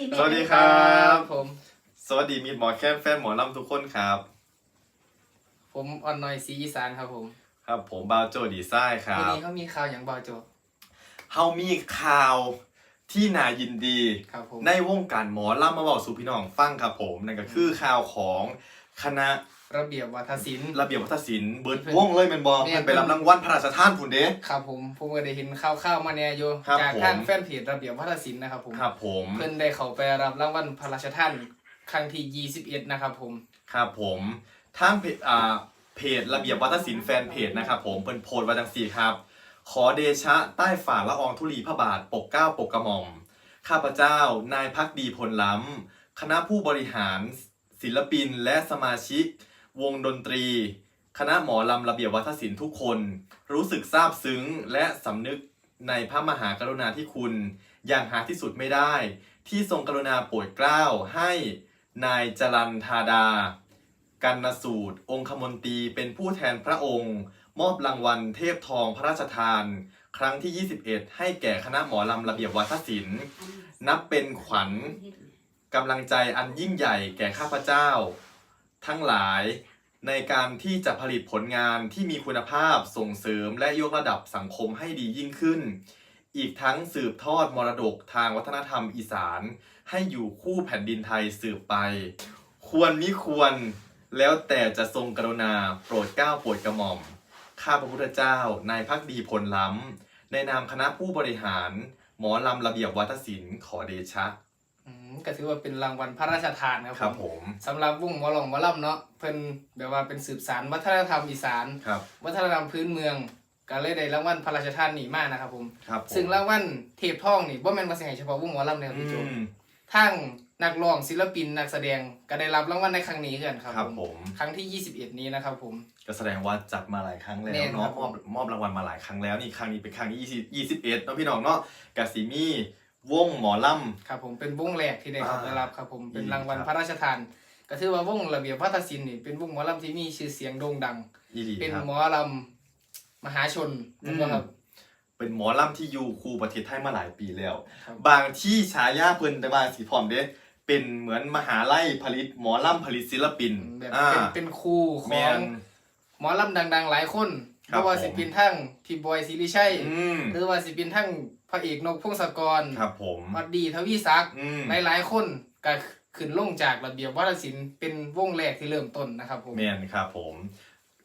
ดีแม่สวัสดีครับ ผม สวัสดีมิตรหมอแค้นแฟนหมอลำทุกคนครับ ผมออนนอยซีอีสานครับผมครับ ผมบาวโจดีไซน์ครัวันบนี้เขามีข่าวอย่างบอโจเฮามีข่าวที่น่ายินดี ครับผมในวงการหมอลำมาบอกสู่พี่น้องฟังครับผมนั่นก็คือข่าวของคณะ ระเบียบวัฒนศิลป์ ระเบียบวัฒนศิลป์เบิร์ดวงเลยแมนบอแม่นเพิ่นไปรับรางวัลพระราชทานผุนเด้ ครับผมผมก็ได้เห็นข่าวข่าวๆมาเนี่ยอยู่ครับจากผมทางแฟนเพจระเบียบวัฒนศิลป์นะครับผมครับผมเพิ่นได้เข้าไปรับรางวัลพระราชทานครั้งที่21นะครับผม ครับผมทางเพจอ่าเพจระเบียบวัฒนศิลป์แฟนเพจนะครับผมเพิ่นโพสต์ไว้ดังสี่ครับ ขอเดชะใต้ฝ่าละอองธุลีพระบาทปกเกล้าปกกระหม่อม ข้าพเจ้านายพักดีพลล้ำ คณะผู้บริหารศิลปินและสมาชิก วงดนตรี คณะหมอลำระเบียบวัฒนศิลป์ทุกคน รู้สึกซาบซึ้งและสำนึกในพระมหากรุณาธิคุณ อย่างหาที่สุดไม่ได้ ที่ทรงกรุณาโปรดเกล้าให้นายจรันธาดา กันนสูตร องคมนตรีเป็นผู้แทนพระองค์ มอบรางวัลเทพทองพระราชทาน ครั้งที่ 21 ให้แก่คณะหมอลำระเบียบวัฒนศิลป์ นับเป็นขวัญกำลังใจอันยิ่งใหญ่แก่ข้าพเจ้า ทั้งหลาย ในการที่จะผลิตผลงานที่มีคุณภาพส่งเสริมและยกระดับสังคมให้ดียิ่งขึ้น อีกทั้งสืบทอดมรดกทางวัฒนธรรมอีสาน ให้อยู่คู่แผ่นดินไทยสืบไป ควรมิควรแล้วแต่จะทรงกรุณาโปรดเกล้าโปรดกระหม่อม ข้าพระพุทธเจ้านายพักดีพลล้ำ ในนามคณะผู้บริหาร หมอลำระเบียบวัฒศิลป์ขอเดชะ ก็ถือว่าเป็นรางวัลพระราชทานครับครับผผมมสำหรับวงหมอลองหมอลำเนาะเพิ่นแบบว่าเป็นสืบสารวัฒนธรรมอีสานครับวัฒนธรรมพื้นเมืองก็เลยได้รางวัลพระราชทานนี่มานะครับผมครับผมซึ่งรางวัลเทพทองนี่บ่แม่นว่าสิให้เฉพาะวงหมอลำเด้ออืพี่โจมทั้งนักร้องศิลปินนักแสดงก็ได้รับรางวัลในครั้งนี้กันครับครับผมผมครั้งที่ 21 นี้นะครับผมก็แสดงว่าจัดมาหลายครั้งแล้วแน่นอนเนาะมอบมอบรางวัลมาหลายครั้งแล้วนี่ครั้งนี้เป็นครั้งที่20 21เนาะพี่น้องเนาะกาซิมี วงหมอล ครับผมเป็นวงแรกที่ได้อ่าได้รับครับผมเป็นดีรางวัลครับพระราชทาน ก็ถือว่าวงระเบียบวัฒนศิลป์นี่เป็นวงหมอลำที่มีชื่อเสียงโด่งดังำอีหลีเป็นครับ หมอลำมหาชนอืม นะครับ เป็นหมอลำที่อยู่คู่ประเทศไทยมาหลายปีแล้ว ครับ บางที่ฉายาเพิ่นแต่ว่าสีพร้อมเด้เป็นเหมือนมหาลัยผลิตหมอลำผลิตศิลปินแบบอ่าเป็นเป็นครูขแมองน หมอลำดัง ๆ หลายคนครับไม่ว่าสิผม เป็นทั้งพี่บอยศิริชัยอืม หรือว่าสิเป็นทั้ง พระเอกนกพงศกรครับผมวัดดีทวีศักดิ์อืมหลายๆคนก็ขึ้นลงจากระเบียบวัฒนศิลป์เป็นวงแรกที่เริ่มต้นนะครับผมแมนครับผม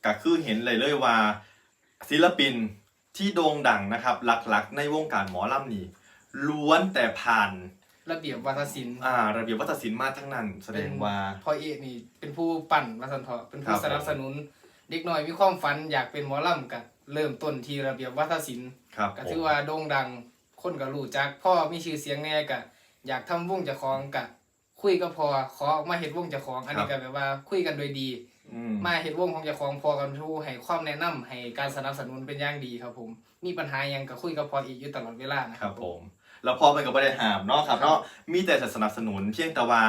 ก็คือเห็นเลยเลยว่า ศิลปินที่โด่งดังนะครับหลักๆ ในวงการหมอลำนี่ล้วนแต่ผ่านระเบียบวัฒนศิลป์อ่า ระเบียบวัฒนศิลป์มาทั้งนั้น แสดงว่าพ่อเอกนี่เป็นผู้ปั่นมาสันเถาะเป็นครัผู้บสนับสนุน เด็กน้อยมีความฝันอยากเป็นหมอลำกันเริ่มต้นที่ระเบียบวัฒนศิลป์ครับก็ผมถือว่าโด่งดัง คนก็รู้จักพ่อมีชื่อเสียงแน่ก็อยากทำวงเจ้าของก็คุยก็พอขอออกมาเฮ็ดวงเจ้าของ อันนี้ก็แบบว่าคุยกันโดยดี อืมมาเฮ็ดวงของเจ้าของพอกันทูให้ความแนะนำให้การสนับสนุนเป็นอย่างดีครับผม มีปัญหาหยังก็คุยกับพออีกอยู่ตลอดเวลานะคครัรับบผม แล้วพอมันก็บ่ได้ห้ามเนาะครับเนาะมีแต่จะสนับสนุนเพียงแต่ว่า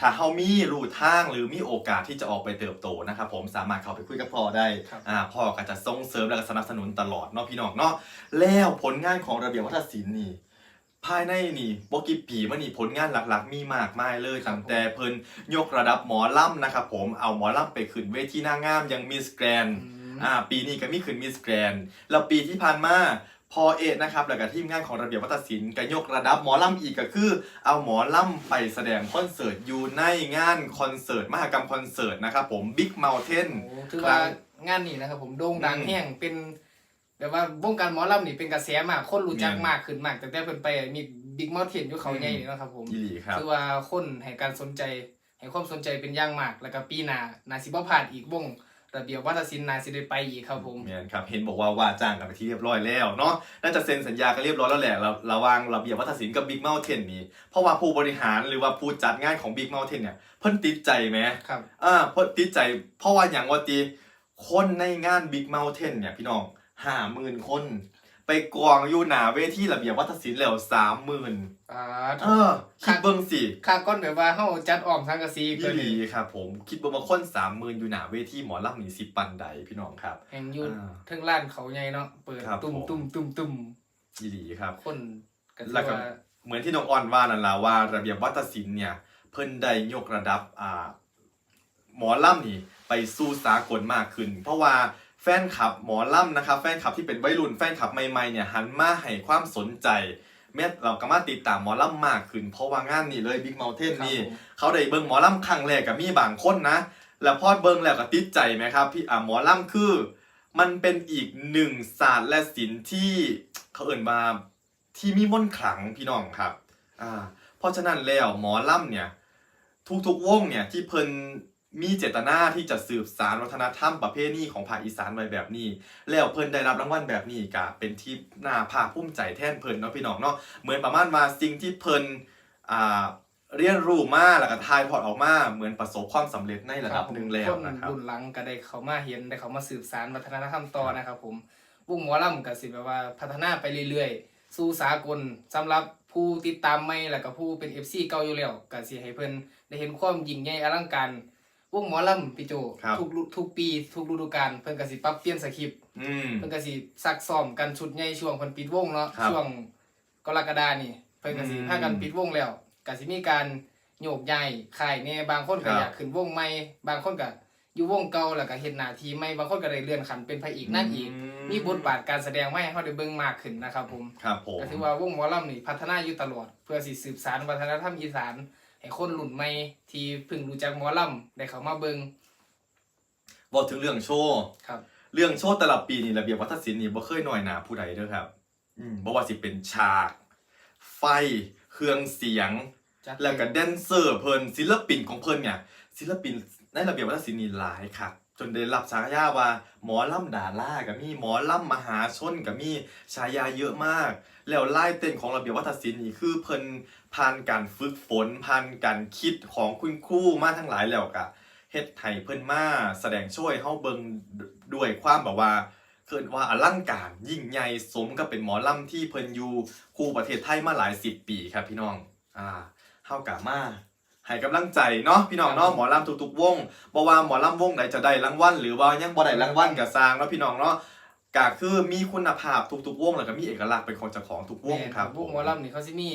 ถ้าเฮามีรูทางหรือมีโอกาสที่จะออกไปเติบโตนะครับผมสามารถเข้าไปคุยกับพ่อได้ครับอ่าพ่อก็จะส่งเสริมและก็สนับสนุนตลอดเนาะพี่น้องเนาะแล้วผลงานของระเบียบวัฒนศิลป์นี่ภายในนี่บกี่ปีมานี่ผลงานหลักๆ มีมากมายเลยตั้งแต่เพิ่นยกระดับหมอลำนะครับผมเอาหมอลำไปขึ้นเวทีนางงามอยังมิสแกรนอืมอ่าปีนี้ก็มีขึ้นมิสแกรนแล้วปีที่ผ่านมา พอเอ็ดนะครับแล้วก็ทีมงานของระเบียบวัฒนศิลป์ก็ยกระดับหมอลำอีกก็คือ เอาหมอลำไปแสดงคอนเสิร์ตอยู่ในงานคอนเสิร์ตมหกรรมคอนเสิร์ตนะครับผม Big Mountain โอ้ถือว่างานนี้นะครับผมโด่งดังอืมแห้งเป็นแบบว่าวงการหมอลำนี่เป็นกระแสมากคนรู้จักแม่น มากขึ้นมากแต่แต่เพิ่นไปมีบิ๊กมอเทนอยู่เขาใหญ่นี่เนาะครับผมยี่หลีครับ คือว่าคนให้การสนใจให้ความสนใจเป็นอย่างมากแล้วก็ปีหน้านาสิบ่พลาดอีกวง ระเบียบวัฒนศิลป์นาสิได้ไปอีกครับผมเมียนครับเห็นบอกว่าว่าจ้างกันไปที่เรียบร้อยแล้วเนาะน่าจะเซ็นสัญญากันเรียบร้อยแล้วแหละระระหว่างระเบียบวัฒนศิลป์กับ Big Mountain นี่เพราะว่าผู้บริหารหรือว่าผู้จัดงานของ Big Mountain เนี่ยเพิ่นติดใจไหมครับอ่าเพิ่นติดใจเพราะว่าอย่างว่าตีคนในงาน Big Mountain เนี่ยพี่น้องห้าหมื่นคน ไปกองอยู่หนาเวทีระเบียบวัฒนศิลป์แล้วสามหมื่นอ่าเออคิดเบิ่งสิค่าก้อนแบบว่าเฮาจัดออมสังกะสียี่หลีครับผมคิดเบิ่งว่าคนสามหมื่นอยู่หนาเวทีหมอลำนี่สิปันใดพี่น้องครับแห่งอยู่อ่าเทิงร้านเขาใหญ่เนาะเปิดครับตุ่มผมตุ่มตุ่มตุ่มยี่หลีครับ คนก็ถือแล้วก็ว่าเหมือนที่น้องออนว่านั่นล่ะว่า ระเบียบวัฒนศิลป์เนี่ย เพิ่นได้ยกระดับอ่าหมอล่ำนี่ไปสู่สากลมากขึ้น เพราะว่า แฟนคลับหมอล่ำนะครับ แฟนคลับที่เป็นวัยรุ่นแฟนคลับใหม่ๆเนี่ยหันมาให้ความสนใจแม้เราก็มาติดตามหมอล่ำมากขึ้น เพราะว่างานนี้เลย Big Mountain ครับนี่ผมเขาได้เบิ่งหมอล่ำครั้งแรกกับมีบางคนนะ แล้วพอเบิ่งแล้วก็ติดใจไหมครับพี่อ่าหมอล่ำคือ มันเป็นอีกหนึ่งศาสตร์และศิลป์ที่เขาเอ่นมาที่มีมนต์ขลังพี่น้องครับอ่าเพราะฉะนั้นแล้วหมอล่ำเนี่ยทุกๆวงเนี่ยที่เพิ่น มีเจตนาที่จะสืบสารวัฒนธรรมประเพณีของภาคอีสานไว้แบบนี้ แล้วเพิ่นได้รับรางวัลแบบนี้ก็เป็นที่น่าภาคภูมิใจแทนเพิ่นเนาะพี่น้องเนาะเหมือนประมาณว่าสิ่งที่เพิ่นอ่าเรียนรู้มาแล้วก็ทายทอดออกมาเหมือนประสบความสำเร็จในระดับหนึ่งแล้วนะครับรุ่นหลังก็ได้เขามาเห็นได้เขามาสืบสารวัฒนธรรมต่อนะครับ ผมวงหมอลำก็สิแบบว่าพัฒนาไปเรื่อยๆ สู่สากลสำหรับผู้ติดตามใหม่แล้วก็ผู้เป็น FC เก่าอยู่แล้วก็สิให้เพิ่นได้เห็นความยิ่งใหญ่อลังการ วงหมอลำพี่โจครับ ทุกฤทุกปี ทุกฤดูกาลเพิ่นก็สิปรับเปลี่ยนสคริปต์อืม เพิ่นก็สิซักซ้อมกันชุดใหญ่ช่วงเพิ่นปิดวงเนาะครับช่วงกรกฎานี่เพิ่นก็สิอืมพากันปิดวงแล้วก็สิมีการโยกย้ายค่ายแหน่บางคนก็ครับ อยากขึ้นวงใหม่บางคนก็อยู่วงเก่าแล้วก็เฮ็ดหน้าที่ใหม่บางคนก็ได้เลื่อนขั้นเป็นพระเอกนางเอกมีบทบาทการแสดงมาให้เฮาได้เบิ่งมากขึ้นนะครับผม ครับผม ก็ถือว่าวงหมอลำนี่พัฒนาอยู่ตลอด เพื่อสิสืบสานวัฒนธรรมอีสาน ให้คนรุ่นใหม่ที่เพิ่งรู้จักหมอลำได้เข้ามาเบิ่งบอกถึงเรื่องโชว์ครับ เรื่องโชว์แต่ละปีนี่ระเบียบวัฒนศิลป์นี่บ่เคยน้อยหนาผู้ใดเด้อครับอืมบ่ว่าสิเป็นฉาก ไฟ เครื่องเสียง จัดแล้วก็แดนเซอร์เพิ่นศิลปินของเพิ่นเนี่ยศิลปินในระเบียบวัฒนศิลป์นี่หลายครับจนได้รับฉายาว่าหมอลำดาราก็มีหมอลำมหาชนก็มีฉายาเยอะมาก แล้วลายเต้นของระเบียบวัฒนศิลป์นี่คือเพิ่น ผ่านการฝึกฝนผ่านการคิดของคุณครูมาทั้งหลายแล้วก็เฮ็ดให้เพิ่นมาแสดงช่วยเฮาเบิ่งด้วยความแบบว่าเคินว่าอลังการยิ่งใหญ่สมกับเป็นหมอลำที่เพิ่นอยู่คู่ประเทศไทยมาหลายสิบปีครับพี่น้องอ่าเฮากะมาให้กำลังใจเนาะพี่น้องเนาะหมอลำทุกๆวงบ่ว่าหมอลำวงไหนจะได้รางวัลหรือว่ายังบ่ได้รางวัลก็สร้างเนาะพี่น้องเนาะก็คือมีคุณภาพทุกๆวงแล้วก็มีเอกลักษณ์เป็นของเจ้าของทุกวงครับวงหมอลำนี่เขาสิมี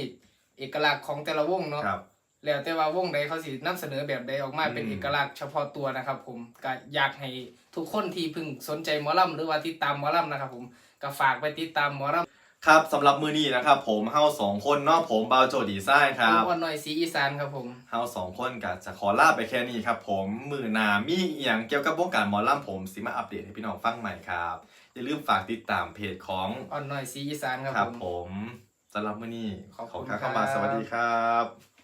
เอกลักษณ์ของแต่ละวงเนาะครับ แล้วแต่ว่าวงใดเขาสินำเสนอแบบใดออกมาอืม เป็นเอกลักษณ์เฉพาะตัวนะครับ ผมก็อยากให้ทุกคนที่เพิ่งสนใจหมอลำหรือว่าติดตามหมอลำนะครับ ผมก็ฝากไปติดตามหมอลำครับสำหรับมื้อนี้นะครับ ผมเฮาสองคนเนาะผมบาวโจดีไซน์ครับอ้วนน้อยสีอีสานครับผม เฮาสองคนก็จะขอลาไปแค่นี้ครับผมมื้อหน้ามีอีหยังเกี่ยวกับวงการหมอลำผมสิมาอัปเดตให้พี่น้องฟังใหม่ครับ อย่าลืมฝากติดตามเพจของอ้วนน้อยสีอีสานครับครับผมผม สำหรับมื้อนี้ขอบขอคุณเข้ามาครับ สวัสดีครับ